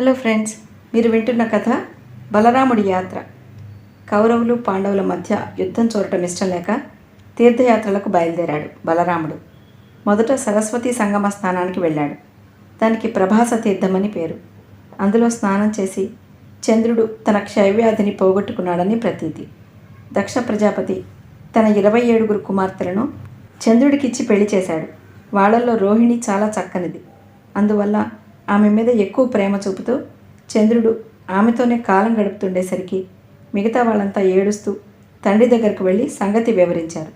Hello friends మీరు వింటున్న కథ బలరాముడి యాత్ర. కౌరవులు పాండవుల మధ్య యుద్ధం చూడటం ఇష్టం లేక తీర్థయాత్రలకు బయలుదేరాడు బలరాముడు. మొదట సరస్వతి సంగమ స్నానానికి వెళ్ళాడు. దానికి ప్రభాస తీర్థమని పేరు. అందులో స్నానం చేసి చంద్రుడు తన క్షయవ్యాధిని పోగొట్టుకున్నాడని ప్రతీతి. దక్ష ప్రజాపతి తన ఇరవై ఏడుగురు కుమార్తెలను చంద్రుడికిచ్చి పెళ్ళి చేశాడు. వాళ్ళల్లో రోహిణి చాలా చక్కనిది. అందువల్ల ఆమె మీద ఎక్కువ ప్రేమ చూపుతూ చంద్రుడు ఆమెతోనే కాలం గడుపుతుండేసరికి మిగతా వాళ్ళంతా ఏడుస్తూ తండ్రి దగ్గరకు వెళ్ళి సంగతి వివరించారు.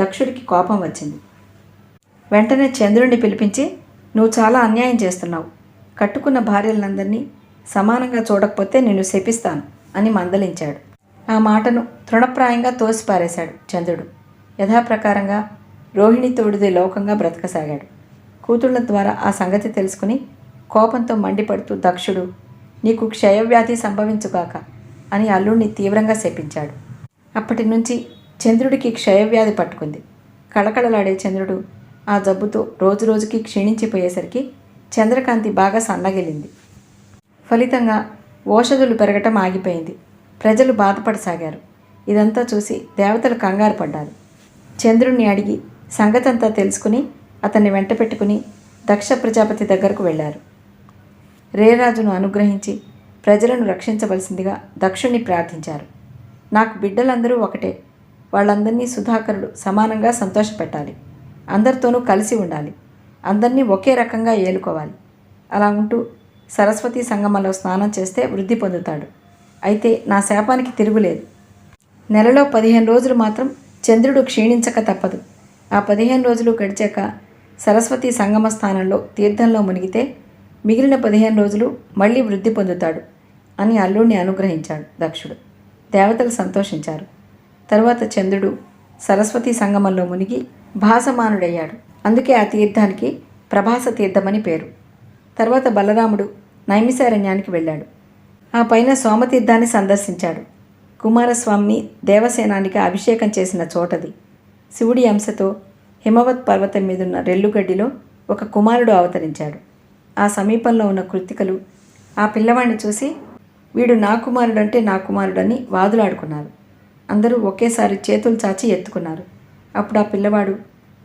దక్షుడికి కోపం వచ్చింది. వెంటనే చంద్రుడిని పిలిపించి నువ్వు చాలా అన్యాయం చేస్తున్నావు. కట్టుకున్న భార్యలందరినీ సమానంగా చూడకపోతే నిన్ను శపిస్తాను అని మందలించాడు. ఆ మాటను తృణప్రాయంగా తోసిపారేశాడు చంద్రుడు. యథాప్రకారంగా రోహిణి తోడిదే లోకంగా బ్రతకసాగాడు. కూతుళ్ళ ద్వారా ఆ సంగతి తెలుసుకుని కోపంతో మండిపడుతూ దక్షుడు నీకు క్షయవ్యాధి సంభవించుగాక అని అల్లుణ్ణి తీవ్రంగా శపించాడు. అప్పటి నుంచి చంద్రుడికి క్షయవ్యాధి పట్టుకుంది. కళకళలాడే చంద్రుడు ఆ జబ్బుతో రోజురోజుకి క్షీణించిపోయేసరికి చంద్రకాంతి బాగా సన్నగిలింది. ఫలితంగా ఓషధులు పెరగటం ఆగిపోయింది. ప్రజలు బాధపడసాగారు. ఇదంతా చూసి దేవతలు కంగారు పడ్డారు. చంద్రుణ్ణి అడిగి సంగతంతా తెలుసుకుని అతన్ని వెంట పెట్టుకుని దక్ష ప్రజాపతి దగ్గరకు వెళ్ళారు. రేరాజును అనుగ్రహించి ప్రజలను రక్షించవలసిందిగా దక్షుణ్ణి ప్రార్థించారు. నాకు బిడ్డలందరూ ఒకటే. వాళ్ళందరినీ సుధాకరుడు సమానంగా సంతోషపెట్టాలి. అందరితోనూ కలిసి ఉండాలి. అందరినీ ఒకే రకంగా ఏలుకోవాలి. అలా ఉంటూ సరస్వతి సంగమంలో స్నానం చేస్తే వృద్ధి పొందుతాడు. అయితే నా శాపానికి తిరుగులేదు. నెలలో పదిహేను రోజులు మాత్రం చంద్రుడు క్షీణించక తప్పదు. ఆ పదిహేను రోజులు గడిచాక సరస్వతి సంగమ స్థానంలో తీర్థంలో మునిగితే మిగిలిన పదిహేను రోజులు మళ్ళీ వృద్ధి పొందుతాడు అని అల్లుడిని అనుగ్రహించాడు దక్షుడు. దేవతలు సంతోషించారు. తరువాత చంద్రుడు సరస్వతి సంగమంలో మునిగి భాసమానుడయ్యాడు. అందుకే ఆ తీర్థానికి ప్రభాస తీర్థమని పేరు. తర్వాత బలరాముడు నైమిసారణ్యానికి వెళ్ళాడు. ఆ పైన సోమతీర్థాన్ని సందర్శించాడు. కుమారస్వామిని దేవసేనానికి అభిషేకం చేసిన చోటది. శివుడి అంశతో హిమవత్ పర్వతం మీదున్న రెల్లుగడ్డిలో ఒక కుమారుడు అవతరించాడు. ఆ సమీపంలో ఉన్న కృత్తికలు ఆ పిల్లవాడిని చూసి వీడు నా కుమారుడంటే నా కుమారుడని వాదులాడుకున్నారు. అందరూ ఒకేసారి చేతులు చాచి ఎత్తుకున్నారు. అప్పుడు ఆ పిల్లవాడు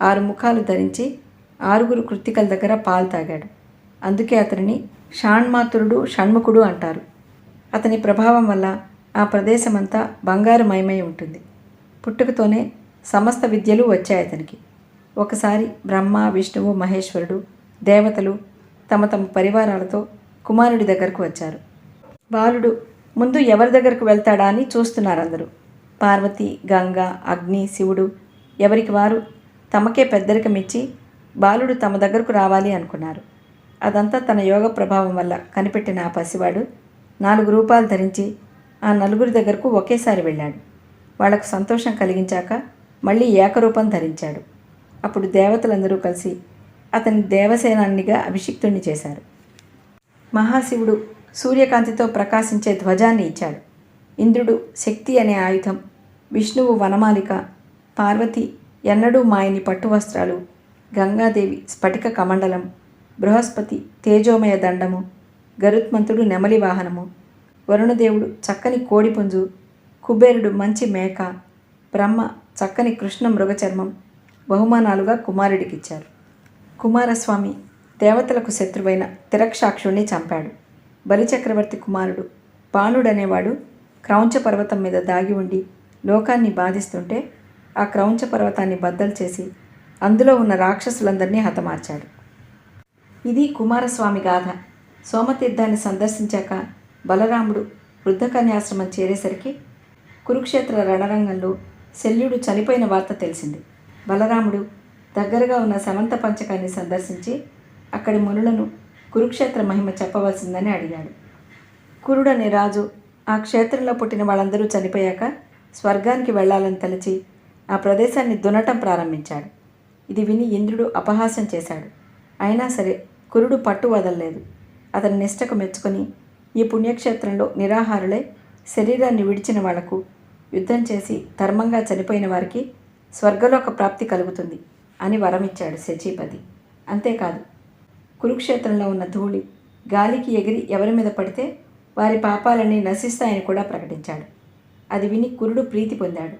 ఆరు ముఖాలు ధరించి ఆరుగురు కృతికల దగ్గర పాలు తాగాడు. అందుకే అతనిని షాణ్మాతురుడు షణ్ముఖుడు అంటారు. అతని ప్రభావం వల్ల ఆ ప్రదేశమంతా బంగారు మయమై ఉంటుంది. పుట్టుకతోనే సమస్త విద్యలు వచ్చాయి అతనికి. ఒకసారి బ్రహ్మ విష్ణువు మహేశ్వరుడు దేవతలు తమ తమ పరివారాలతో కుమారుడి దగ్గరకు వచ్చారు. బాలుడు ముందు ఎవరి దగ్గరకు వెళ్తాడా? అని చూస్తున్నారు అందరూ పార్వతి గంగ అగ్ని శివుడు ఎవరికి వారు? తమకే పెద్దరికమిచ్చి బాలుడు తమ దగ్గరకు రావాలి అనుకున్నారు. అదంతా తన యోగ ప్రభావం వల్ల కనిపెట్టిన ఆ పసివాడు నాలుగు రూపాలు ధరించి ఆ నలుగురి దగ్గరకు ఒకేసారి వెళ్ళాడు. వాళ్ళకు సంతోషం కలిగించాక మళ్ళీ ఏకరూపం ధరించాడు. అప్పుడు దేవతలందరూ కలిసి అతని దేవసేనాన్నిగా అభిషిక్తుణ్ణి చేశారు. మహాశివుడు సూర్యకాంతితో ప్రకాశించే ధ్వజాన్ని ఇచ్చాడు. ఇంద్రుడు శక్తి అనే ఆయుధం విష్ణువు వనమాలిక పార్వతి ఎన్నడూ మాయని పట్టు వస్త్రాలు గంగాదేవి స్ఫటిక కమండలం బృహస్పతి తేజోమయ దండము గరుత్మంతుడు నెమలి వాహనము వరుణదేవుడు చక్కని కోడిపుంజు కుబేరుడు మంచి మేక బ్రహ్మ చక్కని కృష్ణ మృగచర్మం బహుమానాలుగా కుమారుడికిచ్చారు. కుమారస్వామి దేవతలకు శత్రువైన తిరక్షాక్షుణ్ణి చంపాడు. బలిచక్రవర్తి కుమారుడు బాణుడనేవాడు క్రౌంచ పర్వతం మీద దాగి ఉండి లోకాన్ని బాధిస్తుంటే ఆ క్రౌంచ పర్వతాన్ని బద్దలు చేసి అందులో ఉన్న రాక్షసులందరినీ హతమార్చాడు. ఇది కుమారస్వామి గాథ. సోమతీర్థాన్ని సందర్శించాక బలరాముడు వృద్ధకన్యాశ్రమం చేరేసరికి కురుక్షేత్ర రణరంగంలో శల్యుడు చనిపోయిన వార్త తెలిసింది. బలరాముడు దగ్గరగా ఉన్న సమంత పంచకాన్ని సందర్శించి అక్కడి మునులను కురుక్షేత్ర మహిమ చెప్పవలసిందని అడిగాడు. కురుడనే రాజు ఆ క్షేత్రంలో పుట్టిన వాళ్ళందరూ చనిపోయాక స్వర్గానికి వెళ్ళాలని తలచి ఆ ప్రదేశాన్ని దున్నటం ప్రారంభించాడు. ఇది విని ఇంద్రుడు అపహాసం చేశాడు. అయినా సరే కురుడు పట్టు వదలలేదు. అతని నిష్టకు మెచ్చుకొని ఈ పుణ్యక్షేత్రంలో నిరాహారులై శరీరాన్ని విడిచిన వాళ్ళకు యుద్ధం చేసి ధర్మంగా చనిపోయిన వారికి స్వర్గలోక ప్రాప్తి కలుగుతుంది. అని వరమిచ్చాడు శచీపతి. అంతేకాదు కురుక్షేత్రంలో ఉన్న ధూళి గాలికి ఎగిరి ఎవరి మీద పడితే వారి పాపాలన్నీ నశిస్తాయని కూడా ప్రకటించాడు. అది విని కురుడు ప్రీతి పొందాడు.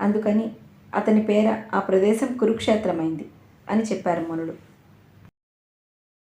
అందుకని అతని పేర ఆ ప్రదేశం కురుక్షేత్రమైంది అని చెప్పారు మునుడు.